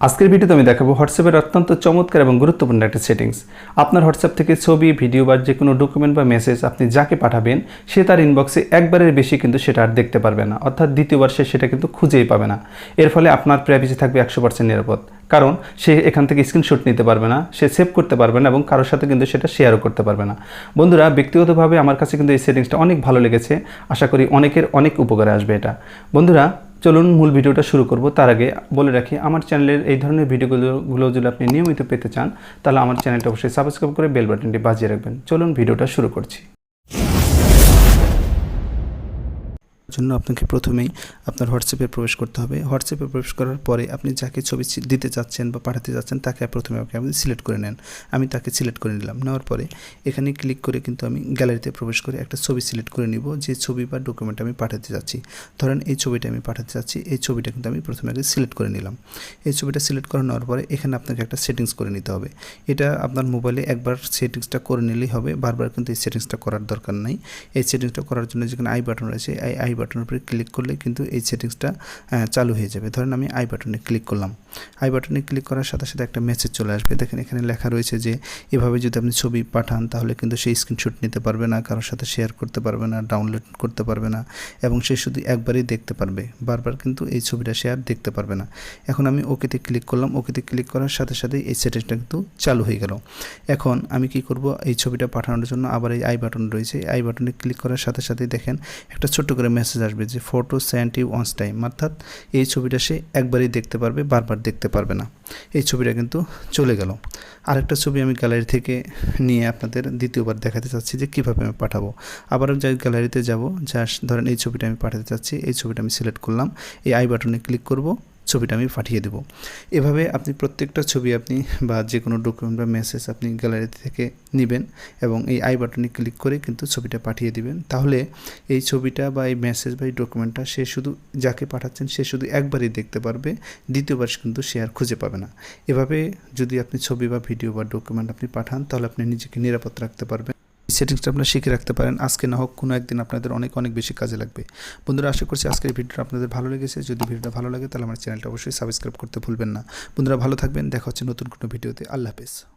আজকের ভিডিওতে আমি দেখাবো হোয়াটসঅ্যাপের অত্যন্ত চমৎকার এবং গুরুত্বপূর্ণ একটা সেটিংস আপনার হোয়াটসঅ্যাপ থেকে ছবি ভিডিও বা যে কোনো ডকুমেন্ট বা মেসেজ আপনি যাকে পাঠাবেন, সে তার ইনবক্সে একবারের বেশি কিন্তু সেটা আর দেখতে পারবে না। অর্থাৎ দ্বিতীয়বার সে সেটা কিন্তু খুঁজেই পাবে না। এর ফলে আপনার প্রাইভেসি থাকবে একশো পার্সেন্ট নিরাপদ। কারণ সে এখান থেকে স্ক্রিনশট নিতে পারবে না, সে সেভ করতে পারবে না এবং কারোর সাথে কিন্তু সেটা শেয়ারও করতে পারবে না। বন্ধুরা, ব্যক্তিগতভাবে আমার কাছে কিন্তু এই সেটিংসটা অনেক ভালো লেগেছে। আশা করি অনেকের অনেক উপকারে আসবে এটা। বন্ধুরা চলুন মূল ভিডিওটা শুরু করব। তার আগে বলে রাখি, আমার চ্যানেলের এই ধরনের ভিডিওগুলোগুলো যদি আপনি নিয়মিত পেতে চান, তাহলে আমার চ্যানেলটা অবশ্যই সাবস্ক্রাইব করে বেল বাটনটি বাজিয়ে রাখবেন। চলুন ভিডিওটা শুরু করছি। জন্য আপনাকে প্রথমেই আপনার হোয়াটসঅ্যাপে প্রবেশ করতে হবে। হোয়াটসঅ্যাপে প্রবেশ করার পরে আপনি যাকে ছবি দিতে চাচ্ছেন বা পাঠাতে চাচ্ছেন, তাকে প্রথমে আপনি আপনি সিলেক্ট করে নেন। আমি তাকে সিলেক্ট করে নিলাম। নেওয়ার পরে এখানে ক্লিক করে কিন্তু আমি গ্যালারিতে প্রবেশ করে একটা ছবি সিলেক্ট করে নিব, যে ছবি বা ডকুমেন্ট আমি পাঠাতে যাচ্ছি ধরেন এই ছবিটা আমি পাঠাতে চাচ্ছি, এই ছবিটা কিন্তু আমি প্রথমে আগে সিলেক্ট করে নিলাম। এই ছবিটা সিলেক্ট করে নেওয়ার পরে এখানে আপনাকে একটা সেটিংস করে নিতে হবে। এটা আপনার মোবাইলে একবার সেটিংসটা করে নিলেই হবে। বারবার কিন্তু এই সেটিংসটা করার দরকার নাই। এই সেটিংসটা করার জন্য যেখানে আই বাটন রয়েছে, এই আই বাটনের উপরে ক্লিক করলে কিন্তু এই সেটিংসটা চালু হয়ে যাবে। ধরেন আমি আই বাটনে ক্লিক করলাম। আই বাটনে ক্লিক করার সাথে সাথে একটা মেসেজ চলে আসবে। দেখেন এখানে লেখা রয়েছে যে, এভাবে যদি আপনি ছবি পাঠান তাহলে কিন্তু সেই স্ক্রিনশট নিতে পারবে না, কারোর সাথে শেয়ার করতে পারবে না ডাউনলোড করতে পারবে না এবং সে শুধু একবারই দেখতে পারবে। বারবার কিন্তু এই ছবিটা আর দেখতে পারবে না। এখন আমি ওকেতে ক্লিক করলাম। ওকেতে ক্লিক করার সাথে সাথে এই সেটিংসটা কিন্তু চালু হয়ে গেল। এখন আমি কি করব? এই ছবিটা পাঠানোর জন্য আবার এই আই বাটন রয়েছে। আই বাটনে ক্লিক করার সাথে সাথে দেখেন একটা ছোট্ট করে মেসেজ আসবে যে photo send you once time অর্থাৎ এই ছবিটা সে একবারই দেখতে পারবে, বারবার দেখতে পারবে না। এই ছবিটা কিন্তু চলে গেল। আরেকটা ছবি আমি গ্যালারি থেকে নিয়ে আপনাদের দ্বিতীয়বার দেখাতে চাচ্ছি যে কীভাবে আমি পাঠাবো। আবার আমি যাই গ্যালারিতে যাব যা ধরেন এই ছবিটা আমি পাঠাতে চাচ্ছি, এই ছবিটা আমি সিলেক্ট করলাম, এই আই বাটনে ক্লিক করব। ছবিটা আমি পাঠিয়ে দেব। এভাবে আপনি প্রত্যেকটা ছবি আপনি বা যে কোনো ডকুমেন্ট বা মেসেজ আপনি গ্যালারি থেকে নেবেন এবং এই আই বাটনে ক্লিক করে কিন্তু ছবিটা পাঠিয়ে দিবেন। তাহলে এই ছবিটা বা এই মেসেজ বা এই ডকুমেন্টটা সে শুধু যাকে পাঠাচ্ছেন সে শুধু একবারই দেখতে পারবে, দ্বিতীয়বার কিন্তু সে আর খুঁজে পাবে না। এভাবে যদি আপনি ছবি বা ভিডিও বা ডকুমেন্ট আপনি পাঠান, তাহলে আপনি নিজেকে নিরাপদ রাখতে পারবেন। সেটিংসটা আপনারা শিখে রাখতে পারেন। আজকে না হোক কোনো একদিন আপনাদের অনেক অনেক বেশি কাজে লাগবে। বন্ধুরা, আশা করছি আজকের ভিডিওটা আপনাদের ভালো লেগেছে। যদি ভিডিওটা ভালো লাগে, তাহলে আমার চ্যানেলটা অবশ্যই সাবস্ক্রাইব করতে ভুলবেন না। বন্ধুরা, ভালো থাকবেন। দেখা হচ্ছে নতুন কোনো ভিডিওতে। আল্লাহ হাফেজ।